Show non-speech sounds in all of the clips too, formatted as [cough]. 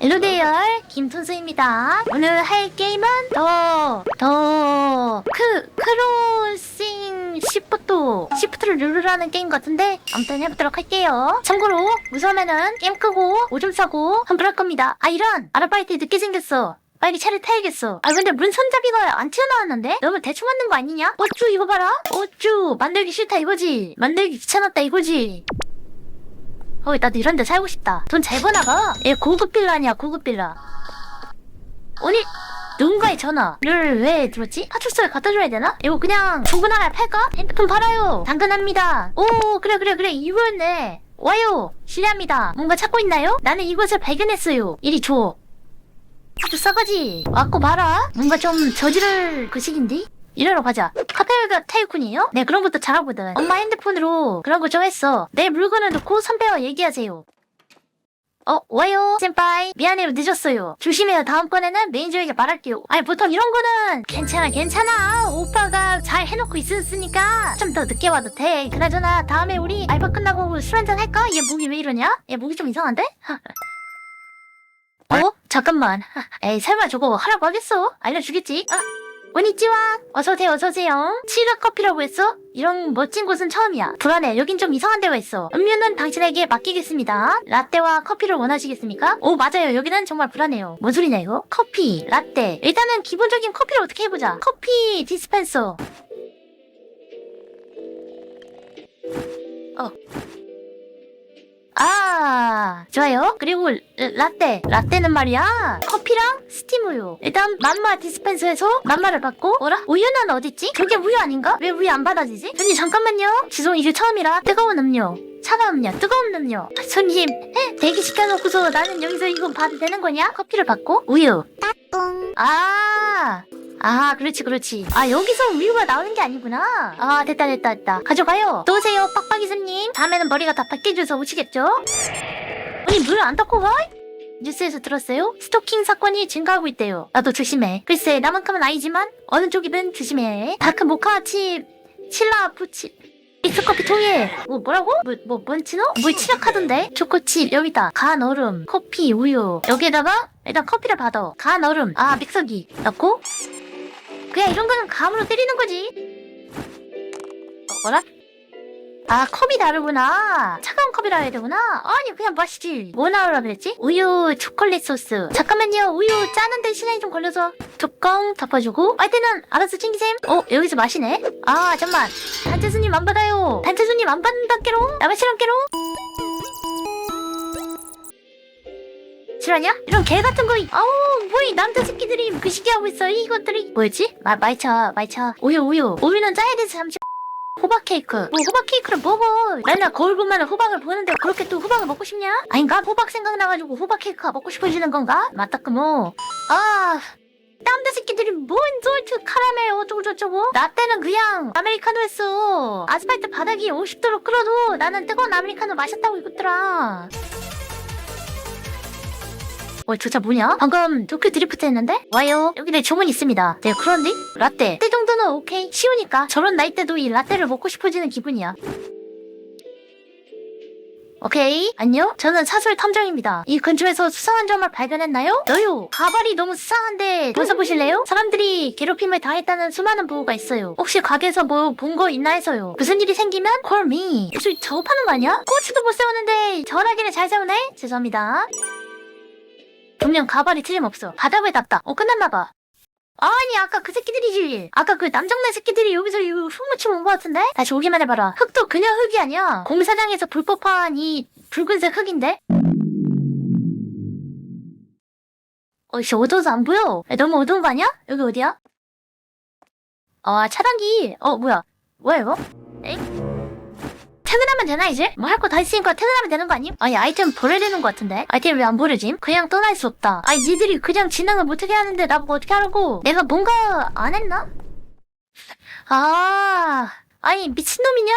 엘로데이얼 김tun수입니다. 오늘 할 게임은 더, 더, 크, 크로싱 시프트, 시프트를 누르라는 게임 같은데, 아무튼 해보도록 할게요. 참고로, 무서우면은 게임 끄고, 오줌 싸고, 환불할 겁니다. 아, 이런! 아르바이트 늦게 생겼어. 빨리 차를 타야겠어. 아, 근데 문 손잡이가 안 튀어나왔는데? 너무 대충 만든 거 아니냐? 어쭈, 이거 봐라. 어쭈, 만들기 싫다 이거지. 만들기 귀찮았다 이거지. 어, 나도 이런 데 살고 싶다. 돈 잘 버나 봐. 얘 고급 빌라냐, 고급 빌라. 아니, 누군가의 전화를 왜 들었지? 파출소에 갖다 줘야 되나? 이거 그냥 중고나라에 팔까? 핸드폰 팔아요. 당근합니다. 오, 그래, 그래, 그래. 이거였네. 와요. 실례합니다. 뭔가 찾고 있나요? 나는 이곳을 발견했어요. 이리 줘. 아주 싸가지. 왔고 봐라. 뭔가 좀 저지를 그 식인데? 이러러 가자. 카페가 타이쿤이에요? 네, 그런 것도 잘하거든. 엄마 핸드폰으로 그런 거 정했어. 내 물건을 놓고 선배와 얘기하세요. 어, 와요, senpai. 미안해요, 늦었어요. 조심해요. 다음번에는 매니저에게 말할게요. 아니, 보통 이런 거는 괜찮아, 괜찮아. 오빠가 잘 해놓고 있었으니까 좀 더 늦게 와도 돼. 그나저나 다음에 우리 알바 끝나고 술 한잔 할까? 얘 목이 왜 이러냐? 얘 목이 좀 이상한데? [laughs] 어? 잠깐만. [laughs] 에이, 설마 저거 하라고 하겠어? 알려주겠지? 아, 원이찌와 어서오세요, 어서오세요. 치라 커피라고 했어? 이런 멋진 곳은 처음이야. 불안해. 여긴 좀 이상한 데가 있어. 음료는 당신에게 맡기겠습니다. 라떼와 커피를 원하시겠습니까? 오, 맞아요. 여기는 정말 불안해요. 뭔 소리냐, 이거? 커피, 라떼. 일단은 기본적인 커피를 어떻게 해보자. 커피 디스펜서. 어. 아, 좋아요. 그리고 라- 라떼. 라떼는 말이야. 커피랑 스팀 우유. 일단 맘마 디스펜서에서 맘마를 받고 뭐라? 우유는 어딨지? 저게 우유 아닌가? 왜 우유 안 받아지지? 손님 잠깐만요. 죄송 이게 처음이라 뜨거운 음료. 차가운 음료, 뜨거운 음료. 아, 손님, 에? 대기 시켜놓고서 나는 여기서 이거 봐도 되는 거냐? 커피를 받고 우유. 따뚱. 아, 아, 그렇지, 그렇지. 아, 여기서 우유가 나오는 게 아니구나. 아, 됐다, 됐다, 됐다. 가져가요. 또 오세요, 빡빡이 손님. 다음에는 머리가 다 바뀌어져서 오시겠죠? 아니, 물 안 닦고 가? 뉴스에서 들었어요? 스토킹 사건이 증가하고 있대요. 나도 조심해. 글쎄, 나만큼은 아니지만, 어느 쪽이든 조심해. 다크 모카 칩, 칠라 부치, 믹스커피 통에, 뭐, 뭐라고? 뭐, 뭐, 뭔치노? 물 칠흑하던데? 초코칩, 여기다. 간 얼음, 커피, 우유. 여기에다가, 일단 커피를 받아. 간 얼음, 아, 믹서기. 넣고, 그냥 이런 거는 감으로 때리는 거지. 어, 뭐라? 아, 컵이 다르구나. 차가운 컵이라 해야 되구나. 아니, 그냥 마시지. 뭐 나오라 그랬지? 우유, 초콜릿 소스. 잠깐만요. 우유 짜는데 시간이 좀 걸려서. 뚜껑 덮어주고. 빨대는 알아서 챙기셈. 어, 여기서 마시네? 아, 잠만. 단체 손님 안 받아요. 단체 손님 안 받는다, 깨롱. 나만 싫어, 깨롱. 실화냐? 이런 개 같은 거, 아우, 뭐이 남자 새끼들이 그 시기 하고 있어, 이것들이. 뭐였지? 마, 마이차, 마이차. 우유, 우유. 우유는 짜야 돼서 잠시. [laughs] 호박 케이크. 뭐 호박 케이크를 먹어. 맨날 거울 보면 호박을 보는데 그렇게 또 호박을 먹고 싶냐? 아닌가? 호박 생각나가지고 호박 케이크가 먹고 싶어지는 건가? 맞다, 그 뭐. 아. 남자 새끼들이 뭔 솔트 카라멜 어쩌고저쩌고 나 때는 그냥 아메리카노 했어 아스팔트 바닥이 50도로 끓어도 나는 뜨거운 아메리카노 마셨다고 이거더라 어, 저 차 뭐냐? 방금 도쿄 드리프트 했는데? 와요. 여기 내 주문 있습니다. 네, 그런데? 라떼. 때 정도는 오케이. 쉬우니까. 저런 나이 때도 이 라떼를 먹고 싶어지는 기분이야. 오케이. 안녕? 저는 사설 탐정입니다. 이 근처에서 수상한 점을 발견했나요? 너요. 가발이 너무 수상한데 벗어보실래요? 사람들이 괴롭힘을 당했다는 수많은 보고가 있어요. 혹시 가게에서 뭐 본 거 있나 해서요. 무슨 일이 생기면 call me. 저 작업하는 거 아니야? 꼬치도 못 세우는데 전화기를 잘 세우네? 죄송합니다. 분명 가발이 틀림없어. 바닥에 닿다. 어, 끝났나봐. 아니, 아까 그 새끼들이지. 아까 그 남정네 새끼들이 여기서 이거 흙 묻히고 온것 같은데? 다시 오기만 해봐라. 흙도 그냥 흙이 아니야. 공사장에서 불법화한 이 붉은색 흙인데? 어이씨, 어두워서 안 보여. 야, 너무 어두운 거 아니야? 여기 어디야? 아, 차단기. 어, 뭐야. 뭐야, 이거? 엥? 퇴근하면 되나 이제? 뭐 할 거 다 있으니까 퇴근하면 되는 거 아님? 아니 아이템 버려야 되는 거 같은데? 아이템 왜 안 버려짐? 그냥 떠날 수 없다 아니 니들이 그냥 진행을 못하게 하는데 나보고 어떻게 하라고 내가 뭔가 안 했나? 아 아니 미친놈이냐?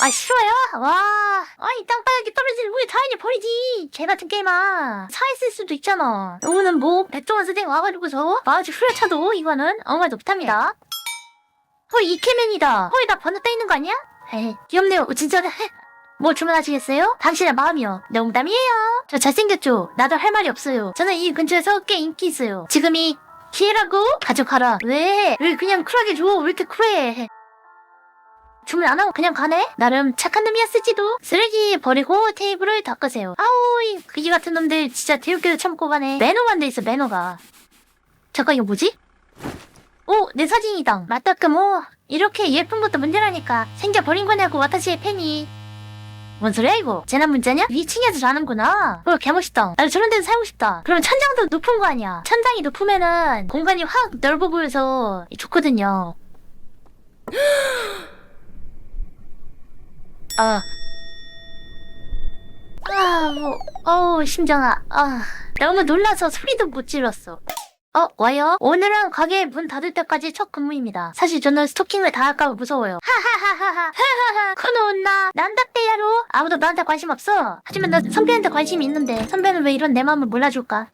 아 싫어요? 와 아니 땅바닥에 떨어질 우유 당연히 버리지 개 같은 게임아 사있을 수도 있잖아 이거는 뭐 백종원 선생 와가지고서 마주 후려쳐도 이거는 아무 말도 못합니다 어 이케맨이다 헐나 번호 떠 있는 거 아니야? 에이 귀엽네요 어, 진짜 뭐 주문하시겠어요? 당신의 마음이요. 농담이에요. 저 잘생겼죠? 나도 할 말이 없어요. 저는 이 근처에서 꽤 인기 있어요. 지금이 기회라고? 가져가라. 왜? 왜 그냥 쿨하게 줘? 왜 이렇게 쿨해? 주문 안 하고 그냥 가네? 나름 착한 놈이었을지도. 쓰레기 버리고 테이블을 닦으세요. 아우, 이 그지 같은 놈들 진짜 대우께도 참고 가네. 매너만 돼 있어, 매너가. 잠깐, 이거 뭐지? 오, 내 사진이다. 맞다, 그 뭐. 이렇게 예쁜 것도 문제라니까. 생겨 버린 거냐고, 와타시의 팬이. 뭔 소리야, 이거? 재난 문자냐? 위층에서 자는구나. 어, 개멋있다. 나도 저런 데서 살고 싶다. 그럼 천장도 높은 거 아니야. 천장이 높으면은 공간이 확 넓어 보여서 좋거든요. [gasps] 아. 아, 뭐, 어우, 심장아. 아, 너무 놀라서 소리도 못 질렀어. 어, 와요? 오늘은 가게 문 닫을 때까지 첫 근무입니다. 사실 저는 스토킹을 다 할까 봐 무서워요. 하하하하하. 하하하. 코노 온나. 난다떼야로. 아무도 나한테 관심 없어. 하지만 나 선배한테 관심이 있는데 선배는 왜 이런 내 마음을 몰라줄까?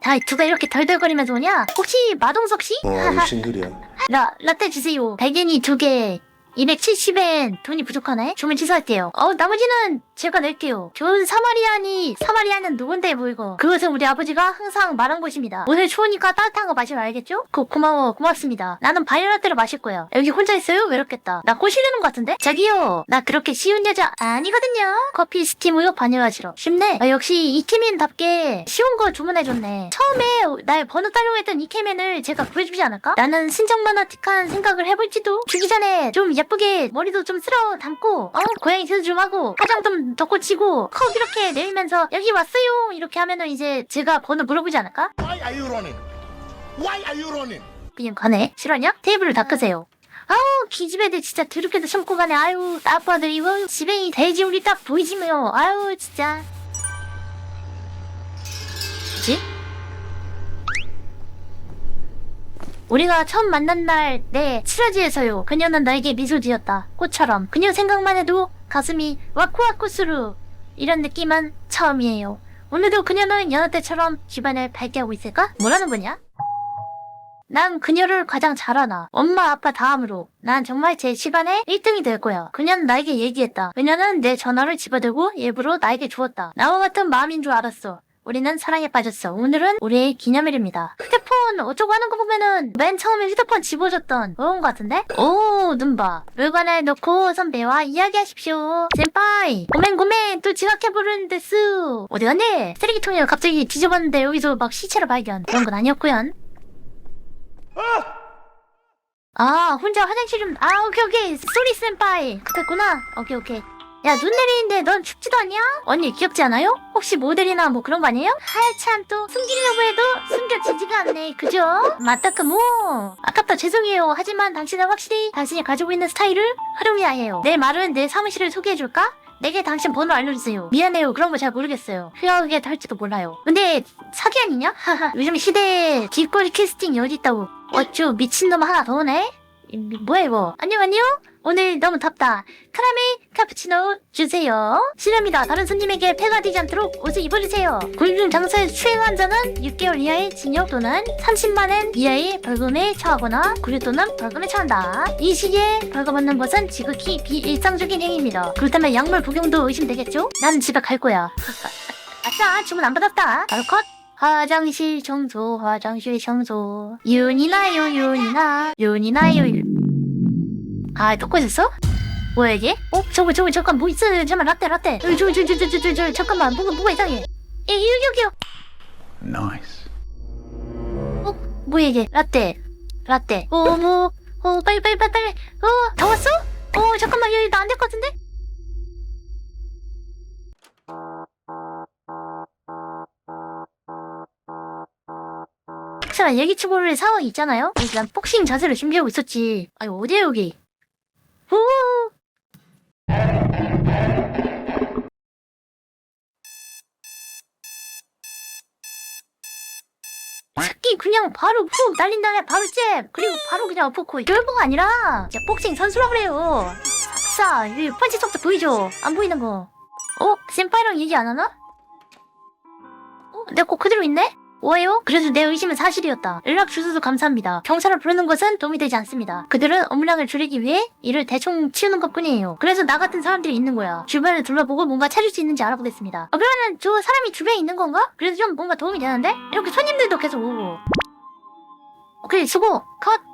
다 누가 이렇게 덜덜거리면서 오냐? 혹시 마동석 씨? 어, 하하. 싱글이야. 라, 라떼 주세요. 달걀이 두 개. 270엔 돈이 부족하네? 주문 취소할게요. 어, 나머지는 제가 낼게요. 좋은 사마리안이, 사마리안은 누군데 보이고. 그것은 우리 아버지가 항상 말한 것입니다. 오늘 추우니까 따뜻한 거 마시면 알겠죠? 고, 고마워, 고맙습니다. 나는 바닐라떼를 마실 거야. 여기 혼자 있어요? 외롭겠다. 나 꼬시려는 것 같은데? 저기요, 나 그렇게 쉬운 여자 아니거든요. 커피 스팀 우유 바닐라 시럽. 쉽네. 아, 역시 이케맨답게 쉬운 거 주문해줬네. 처음에 날 번호 따려고 했던 이케맨을 제가 구해주지 않을까? 나는 신정만화틱한 생각을 해볼지도. 주기 전에 좀 예쁘게 머리도 좀 쓸어 담고, 어? 고양이 세수 좀 하고, 화장 좀더 고치고, 컵 이렇게 내밀면서 여기 왔어요! 이렇게 하면은 이제 제가 번호 물어보지 않을까? Why are you running? Why are you running? 그냥 가네. 실화냐? 테이블을 닦으세요. 아우 기집애들 진짜 드럽게도 참고 가네. 아유 아빠들 이거 집에 이 돼지 우리 딱 보이지며. 아유 진짜. 뭐지? 우리가 처음 만난 날, 네, 칠화지에서요. 그녀는 나에게 미소 지었다. 꽃처럼. 그녀 생각만 해도 가슴이 와쿠와쿠스루. 이런 느낌은 처음이에요. 오늘도 그녀는 여느 때처럼 집안을 밝게 하고 있을까? 뭐라는 거냐? 난 그녀를 가장 잘 아나. 엄마, 아빠 다음으로. 난 정말 제 집안의 1등이 될 거야. 그녀는 나에게 얘기했다. 그녀는 내 전화를 집어들고 일부러 나에게 주었다. 나와 같은 마음인 줄 알았어. 우리는 사랑에 빠졌어. 오늘은 우리의 기념일입니다. 휴대폰 어쩌고 하는 거 보면은 맨 처음에 휴대폰 집어줬던 그런 거 같은데? 오, 눈 봐. 물건을 놓고 선배와 이야기하십시오. senpai 고멘 고멘 또 지각해 부르는 데스. 어디 갔네? 쓰레기통을 갑자기 뒤집었는데 여기서 막 시체를 발견. 그런 건 아니었구연. 아 혼자 화장실 좀 아 오케이 오케이 쏘리 센파이 그랬구나 오케이 오케이 야 눈 내리는데 넌 춥지도 않냐? 언니 귀엽지 않아요? 혹시 모델이나 뭐 그런 거 아니에요? 하참 또 숨기려고 해도 숨겨지지가 않네 그죠? 맞다 그뭐 아깝다 죄송해요 하지만 당신은 확실히 당신이 가지고 있는 스타일을 활용해야 해요 내 말은 내 사무실을 소개해줄까? 내게 당신 번호 알려주세요. 미안해요. 그런 거 잘 모르겠어요. 휴학에 할지도 몰라요. 근데 사기 아니냐? 요즘 시대에 길거리 캐스팅이 어디 있다고. 어쭈 미친놈 하나 더 오네? 이거? 안녕 안녕? 오늘 너무 덥다. 카라멜 카푸치노 주세요. 실례입니다. 다른 손님에게 폐가 되지 않도록 옷을 입어주세요. 굴중 장사에 추행한 자는 6개월 이하의 징역 또는 30만엔 이하의 벌금에 처하거나 구류 또는 벌금에 처한다. 이 시기에 벌금받는 것은 지극히 비일상적인 행위입니다. 그렇다면 약물 복용도 의심되겠죠? 난 집에 갈 거야. [laughs] 아싸 주문 안 받았다. 바로 컷. 화장실 청소, 화장실 청소. 윤이나요, 윤이나. 윤이나요, 윤. 아, 듣고 있었어? 뭐야, 이게? 어? 저거, 저거, 잠깐, 뭐 있어? 잠깐만, 라떼, 라떼. 저기, 저기, 잠깐만, 뭐가, 뭐가 이상해. 예, 여기, 여기요. Nice. 어? 뭐야, 이게? 라떼. 라떼. 어, 뭐, 어, 빨리, 빨리, 빨리, 빨리. 어, 다 왔어? 어, 잠깐만, 여기 나안될 것 같은데? 혹시나 얘기치고를 상황 있잖아요? 그래서 난 복싱 자세를 준비하고 있었지. 아니, 어디야, 여기? 후! 새끼 그냥 바로 훅 날린 다음에 바로 잽 그리고 바로 그냥 어퍼코 별거가 아니라 진짜 복싱 선수라 그래요 싹싸 이 펀치 속도 보이죠? 안 보이는 거 어? 센파이랑 얘기 안 하나? 어? 내거 그대로 있네? 오해요? 그래서 내 의심은 사실이었다. 연락 주셔서 감사합니다. 경찰을 부르는 것은 도움이 되지 않습니다. 그들은 업무량을 줄이기 위해 이를 대충 치우는 것 뿐이에요. 그래서 나 같은 사람들이 있는 거야. 주변을 둘러보고 뭔가 찾을 수 있는지 알아보겠습니다. 어, 그러면은 저 사람이 주변에 있는 건가? 그래서 좀 뭔가 도움이 되는데? 이렇게 손님들도 계속 오고. 오케이, 수고. 컷.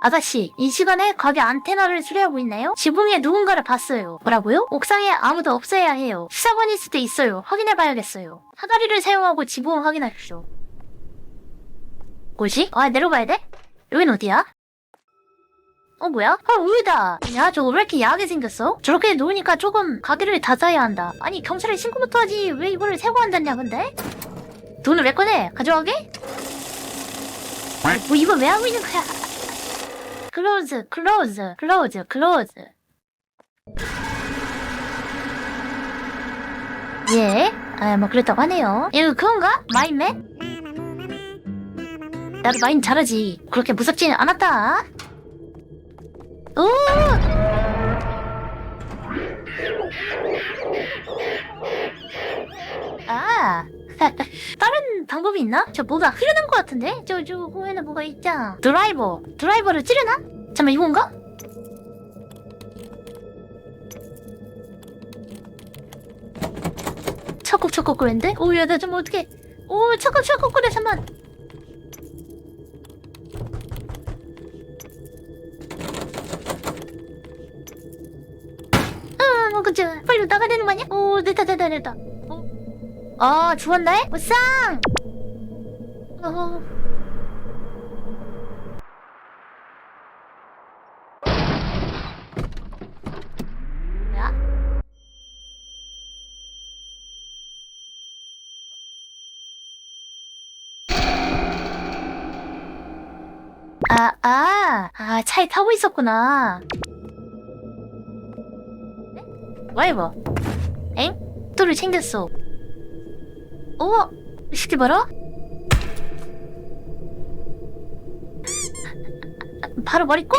아가씨, 이 시간에 가게 안테나를 수리하고 있나요? 지붕 위에 누군가를 봤어요. 뭐라고요? 옥상에 아무도 없어야 해요. 수사관일 수도 있어요. 확인해봐야겠어요. 사다리를 사용하고 지붕을 확인하십시오. 뭐지? 아, 내려가야 돼? 여긴 어디야? 어, 뭐야? 아, 우유다! 야, 저거 왜 이렇게 야하게 생겼어? 저렇게 놓으니까 조금 가게를 닫아야 한다. 아니, 경찰에 신고부터 하지. 왜 이거를 세고 한다냐, 근데? 돈을 왜 꺼내? 가져가게? 뭐, 이걸 왜 하고 있는 거야? 클로즈, 클로즈, 클로즈, 클로즈. 예, 아, 뭐 그랬다고 하네요. 이거 그건가? 마인맨? 나도 마인 잘하지. 그렇게 무섭지는 않았다. 오! 아, [laughs] 다른 방법이 있나? 저 뭐가 흐르는 것 같은데? 저, 저, 공에는 뭐가 있잖아. 드라이버. 드라이버를 찌르나? 잠깐만, 이건가? 척국 척국 그랬는데? 오, 야, 나 좀 어떻게. 오, 척국 척국 그래, 잠만. 아, 뭐, 그치. 빨리 나가야 되는 거 아니야? 오, 됐다, 됐다, 됐다. 어? 아, 죽었네? 오, 쌍! 어. 뭐야? 아, 아, 아, 차에 타고 있었구나. 뭐야, 이거? 엥? 또를 챙겼어. 어? 이 새끼 봐라? 바로 머리 꽁!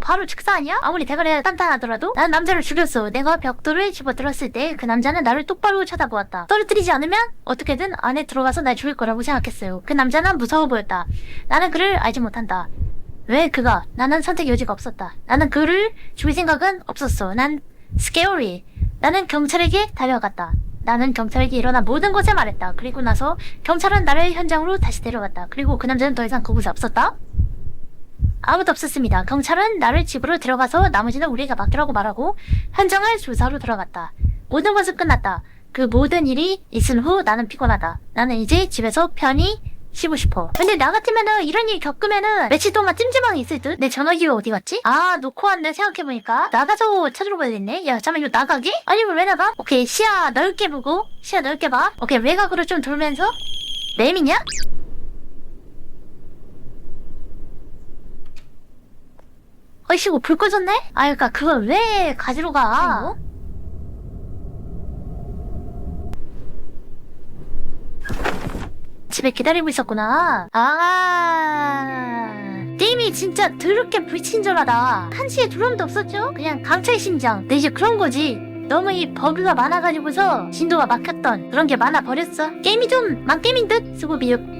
바로 즉사 아니야? 아무리 대가리가 단단하더라도 난 남자를 죽였어. 내가 벽돌을 집어들었을 때 그 남자는 나를 똑바로 쳐다보았다. 떨어뜨리지 않으면 어떻게든 안에 들어가서 날 죽일 거라고 생각했어요. 그 남자는 무서워 보였다. 나는 그를 알지 못한다. 왜 그가? 나는 선택 여지가 없었다. 나는 그를 죽일 생각은 없었어. 난 스케어리. 나는 경찰에게 달려갔다. 나는 경찰에게 일어난 모든 것을 말했다. 그리고 나서 경찰은 나를 현장으로 다시 데려갔다. 그리고 그 남자는 더 이상 그곳에 없었다. 아무도 없었습니다. 경찰은 나를 집으로 들어가서 나머지는 우리가 맡기라고 말하고 현장을 조사로 들어갔다. 모든 것은 끝났다. 그 모든 일이 있은 후 나는 피곤하다. 나는 이제 집에서 편히 쉬고 싶어. 근데 나 같으면은 이런 일 겪으면은 며칠 동안 찜찜하게 있을 듯? 내 전화기 어디 갔지? 아 놓고 왔네 생각해보니까 나가서 찾으러 가야겠네 야 잠깐만 이거 나가기? 아니면 왜 나가? 오케이 시야 넓게 보고 시야 넓게 봐 오케이 외곽으로 좀 돌면서 램이냐? 어이씨고 불 꺼졌네? 아 그니까 그걸 왜 가지러 가? 집에 기다리고 있었구나. 아. 게임이 진짜 더럽게 불친절하다. 한시에 두려움도 없었죠? 그냥 강철 심장. 내 이제 그런 거지. 너무 이 버그가 많아가지고서 진도가 막혔던 그런 게 많아 버렸어. 게임이 좀 망게임인 듯? 수고 비육.